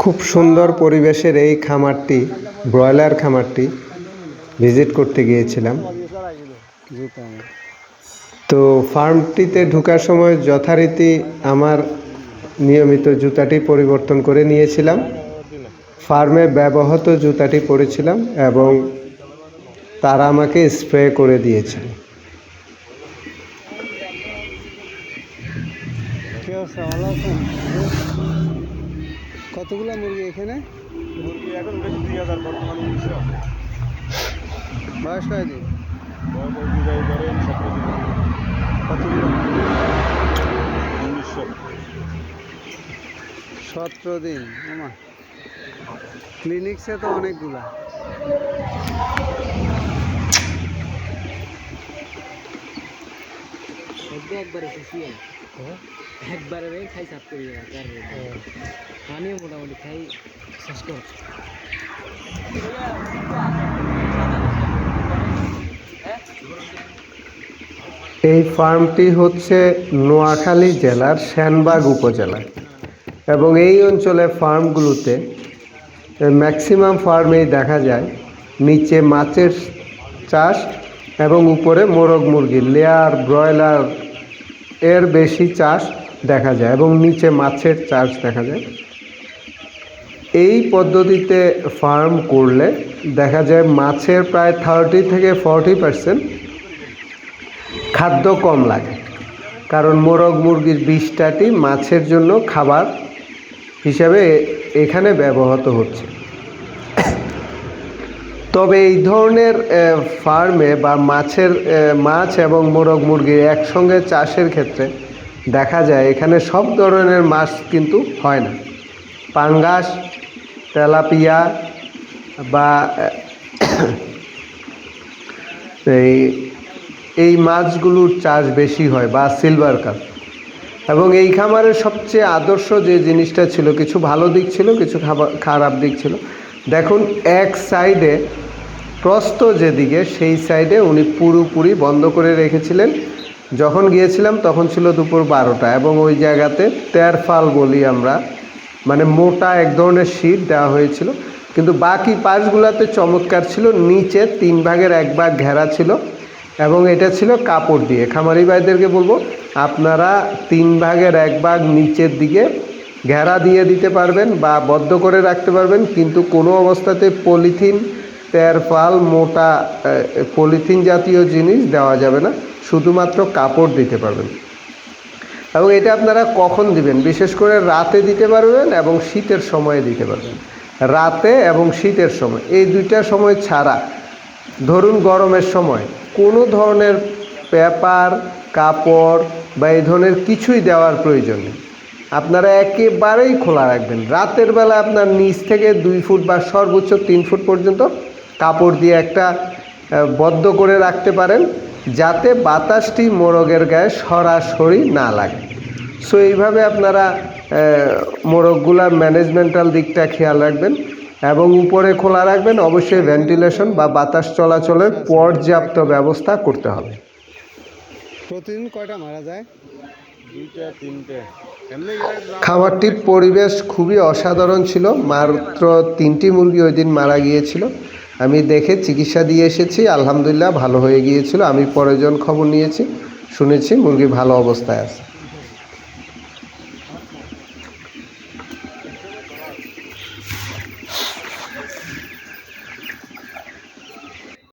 খুব সুন্দর পরিবেশের এই খামারটি, ব্রয়লার খামারটি ভিজিট করতে গিয়েছিলাম। তো ফার্মটিতে ঢোকার সময় যথারীতি আমার নিয়মিত জুতাটি পরিবর্তন করে নিয়েছিলাম। ফার্মে ব্যবহৃত জুতাটি পরেছিলাম এবং তারা আমাকে স্প্রে করে দিয়েছিল কতগুলো মুরগি এখানে? মুরগি এখন বেশি দুই হাজার বর্তমানে উনিশশো আছে। বয়স কয়দিন বয়স ওই সতেরো দিন। কতগুলো? উনিশশো। সতেরো দিন আমার ক্লিনিক্সে তো অনেকগুলা। একবারে খুশি একবারে রে খাই সাফ করি মোটামুটি খাই শেষ এই ফার্মটি হচ্ছে নোয়াখালী জেলার শ্যানবাগ উপজেলায় এবং এই অঞ্চলের ফার্মগুলোতে ম্যাক্সিমাম ফার্মেই দেখা যায় নিচে মাছের চাষ এবং উপরে মোরগ মুরগি, লেয়ার, ব্রয়লার এর বেশি চাষ দেখা যায় এবং নিচে মাছের চাষ দেখা যায়। এই পদ্ধতিতে ফার্ম করলে দেখা যায় মাছের প্রায় থার্টি থেকে ফর্টি পার্সেন্ট খাদ্য কম লাগে। কারণ মোরগ মুরগির বিষটাটি মাছের জন্য খাবার হিসাবে এখানে ব্যবহৃত হচ্ছে। তবে এই ধরনের ফার্মে বা মাছের মাছ এবং মোরগ মুরগি একসঙ্গে চাষের ক্ষেত্রে দেখা যায় এখানে সব ধরনের মাছ কিন্তু হয় না। পাঙ্গাস তেলাপিয়া বা, এই এই মাছগুলোর চাষ বেশি হয় বা সিলভার কাপ এবং এই খামারের সবচেয়ে আদর্শ যে জিনিসটা ছিল, কিছু ভালো দিক ছিল, কিছু খারাপ দিক ছিল। দেখুন, এক সাইডে প্রস্থ যেদিকে, সেই সাইডে উনি পুরোপুরি বন্ধ করে রেখেছিলেন। যখন গিয়েছিলাম, তখন ছিল দুপুর বারোটা এবং ওই জায়গাতে তেরফাল বলি আমরা মানে মোটা এক ধরনের শীট দেওয়া হয়েছিল, কিন্তু বাকি পাশগুলোতে চমৎকার ছিল, নিচে তিন ভাগের এক ভাগ ঘেরা ছিল এবং এটা ছিল কাপড় দিয়ে। খামারি ভাইদেরকে বলব, আপনারা তিন ভাগের এক ভাগ নিচের দিকে ঘেরা দিয়ে দিতে পারবেন বা বদ্ধ করে রাখতে পারবেন, কিন্তু কোনো অবস্থাতে পলিথিন তেরপাল মোটা পলিথিন জাতীয় জিনিস দেওয়া যাবে না, শুধুমাত্র কাপড় দিতে পারবেন। এবং এটা আপনারা কখন দিবেন? বিশেষ করে রাতে দিতে পারবেন এবং শীতের সময়ে দিতে পারবেন। রাতে এবং শীতের সময়। এই দুইটা সময় ছাড়া, ধরুন গরমের সময়, কোনো ধরনের পেপার, কাপড় বা এই ধরনের কিছুই দেওয়ার প্রয়োজন নেই। আপনারা একেবারেই খোলা রাখবেন। রাতের বেলা আপনার নিচ থেকে দুই ফুট বা সর্বোচ্চ তিন ফুট পর্যন্ত কাপড় দিয়ে একটা বদ্ধ করে রাখতে পারেন। যাতে বাতাসটি মোরগের গায়ে সরাসরি না লাগে। সো এইভাবে আপনারা মোরগগুলার ম্যানেজমেন্টাল দিকটা খেয়াল রাখবেন এবং উপরে খোলা রাখবেন। অবশ্যই ভেন্টিলেশন বা বাতাস চলাচলের পর্যাপ্ত ব্যবস্থা করতে হবে। প্রতিদিন কয়টা মারা যায়? দুইটা তিনটে। এমনি খামারটির পরিবেশ খুবই অসাধারণ ছিল। মাত্র তিনটি মুরগি ওই দিন মারা গিয়েছিল। আমি দেখে চিকিৎসা দিয়ে এসেছি, আলহামদুলিল্লাহ ভালো হয়ে গিয়েছিল। আমি পরেজন খবর নিয়েছি, শুনেছি, মুরগি ভালো অবস্থায় আছে।